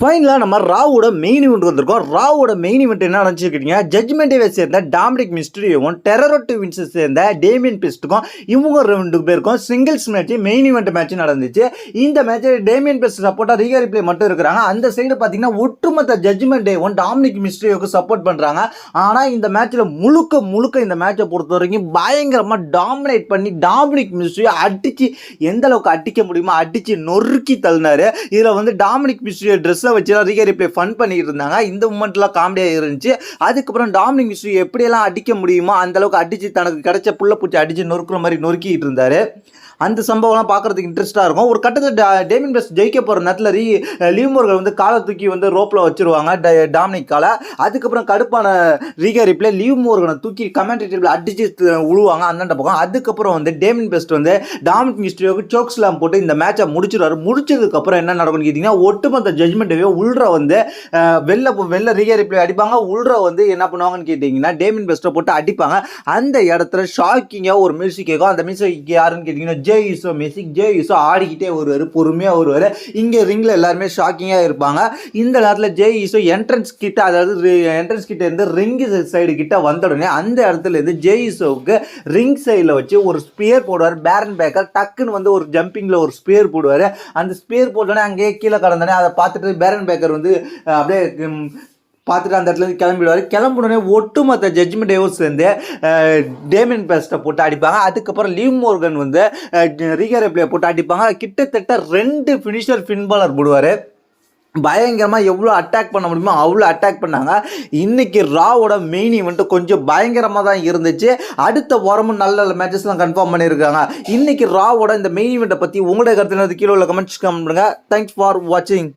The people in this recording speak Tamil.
ஃபைனலாக நம்ம ராவோட மெயின் இவெண்ட் வந்திருக்கோம். ராவோட மெயின் இவெண்ட் என்ன நினச்சிக்கிட்டீங்க ஜட்மெண்ட்டை சேர்ந்த டாமினிக் மிஸ்ட்ரியும் டெரரோட்டு வின்ஸை சேர்ந்த டேமியன் பெஸ்ட்டுக்கும் இவங்க ரெண்டு பேருக்கும் singles match main event match நடந்துச்சு. இந்த மேட்ச்சில் டேமியன் பெஸ்ட் சப்போர்ட்டாக ரீகா பிளே மட்டும் இருக்கிறாங்க. அந்த சைடு பார்த்தீங்கன்னா ஒட்டுமொத்த ஜட்மெண்ட் டேவும் டாமினிக் மிஸ்ட்ரியோக்கு சப்போர்ட் பண்ணுறாங்க ஆனால் இந்த மேட்ச்சில் முழுக்க முழுக்க இந்த மேட்ச்சை பொறுத்த வரைக்கும் பயங்கரமாக டாமினேட் பண்ணி டாமினிக் மிஸ்ட்ரியை அடித்து எந்த அளவுக்கு அடிக்க முடியுமோ அடித்து நொறுக்கி தள்ளினார். இதில் வந்து டாமினிக் மிஸ்ட்ரியை ட்ரெஸ்ஸை வச்சுலாம் ரீகே ரிப்ளை ஃபன் பண்ணிட்டு இருந்தாங்க. இந்த மூமெண்ட்லாம் காமெடியாக இருந்துச்சு. அதுக்கப்புறம் டாமினிக் மிஸ்ட்ரி எப்படியெல்லாம் அடிக்க முடியுமோ அந்தளவுக்கு அடித்து தனக்கு கிடைச்ச புள்ள பூச்சி அடித்து நொறுக்குற மாதிரி நொறுக்கிட்டு இருந்தார். அந்த சம்பவம்லாம் பார்க்குறதுக்கு இன்ட்ரெஸ்ட்டாக இருக்கும். ஒரு கட்டத்தில் டேமின் பெஸ்ட் ஜெயிக்க போகிற நேரத்தில் ரீ லீமோர்கள் வந்து காலை தூக்கி வந்து ரோப்பில் வச்சுருவாங்க டாமினிக் காலை. அதுக்கப்புறம் கடுப்பான ரீகா ரிப்ளே லீவ் மோர்கனை தூக்கி கமெண்டேட்டிவ்ல அடிச்சு உழுவாங்க அந்தாண்ட பக்கம் அதுக்கப்புறம் வந்து டேமின் பெஸ்ட் வந்து டாமினிக் மிஸ்டியோக்கு சோக் ஸ்லாம் போட்டு இந்த மேட்சை முடிச்சிருவாரு. முடிச்சதுக்கப்புறம் என்ன நடக்கும்னு கேட்டிங்கன்னா ஒட்டுமொத்த ஜட்மெண்ட்டையோ உள்ற வந்து வெளில போ- வெளில ரீகா ரிப்ளே அடிப்பாங்க. உள்ற வந்து என்ன பண்ணுவாங்கன்னு கேட்டிங்கன்னா டேமின் பெஸ்ட்டை போட்டு அடிப்பாங்க. அந்த இடத்துல ஷாக்கிங்காக ஒரு மியூசிக் கேட்கும் அந்த மியூசிக் யாருன்னு கேட்டிங்கன்னா Jey Uso music Jey Uso ஆடிக்கிட்டே வருவார் பொறுமையாக வருவார். இங்கே ரிங்கில் எல்லாருமே ஷாக்கிங்காக இருப்பாங்க. இந்த நேரத்தில் ஜே யூசோ என்ட்ரன்ஸ் கிட்ட அதாவது என்ட்ரன்ஸ் கிட்ட இருந்து ரிங் சைடு கிட்ட வந்த உடனே அந்த இடத்துல இருந்து ஜே யூசோவுக்கு ரிங் சைடில் வச்சு ஒரு ஸ்பியர் போடுவார். பேரன் பேக்கர் டக்குன்னு வந்து ஒரு ஜம்பிங்கில் ஒரு ஸ்பியர் போடுவார். அந்த ஸ்பியர் போட்டோடனே அங்கேயே கீழே கடந்தோடனே அதை பார்த்துட்டு பேரன் பேக்கர் வந்து அப்படியே பார்த்துட்டு அந்த இடத்துல கிளம்பிடுவார். கிளம்புனோடனே ஒட்டுமொத்த ஜட்ஜ்மெண்ட் சேர்ந்து டேமின் பெஸ்ட்டை போட்டு அடிப்பாங்க. அதுக்கப்புறம் லீவ் மோர்கன் வந்து ரீகர் பிளே போட்டு அடிப்பாங்க. கிட்டத்தட்ட ரெண்டு ஃபினிஷர் ஃபின்பாலர் போடுவார். பயங்கரமாக எவ்வளோ அட்டாக் பண்ண முடியுமோ அவ்வளோ அட்டாக் பண்ணாங்க. இன்றைக்கி ராவோட மெயின் ஈவெண்ட் கொஞ்சம் பயங்கரமாக தான் இருந்துச்சு. அடுத்த வாரமும் நல்ல நல்ல மேட்சஸ்லாம் கன்ஃபார்ம் பண்ணியிருக்காங்க. இன்னைக்கு ராவோட இந்த மெயின் ஈவெண்ட்டை பற்றி உங்களுடைய கருத்து கீழே உள்ள கமெண்ட்ஸ் கமெண்ட் பண்ணுங்கள் தேங்க்ஸ் ஃபார் வாட்சிங்